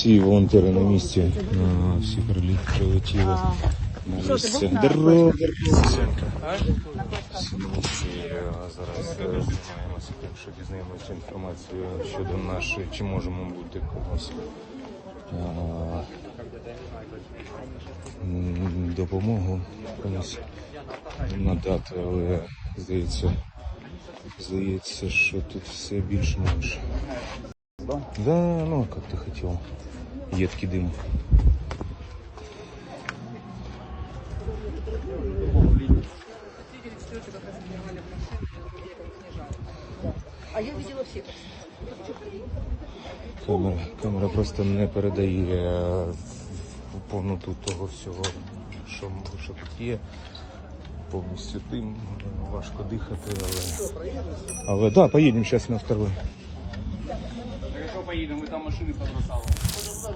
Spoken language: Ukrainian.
Всі волонтери на місці, на всі приліт прилетіли на місце. Здорово, Всі молодці. А Зараз займаємося тим, що дізнаємося інформацію щодо нашої, чи можемо бути комусь а, допомогу комусь надати, але здається, здається, що тут все більш-менш. Да, ну как ты хотел. Едкий дым. А я видела всех. Камера, камера просто не передає повноту того всього, що, що тут є. Повністю дим, важко дихати, але. Але да, поїдемо зараз на второй. Поїдемо, ми там машини побросали.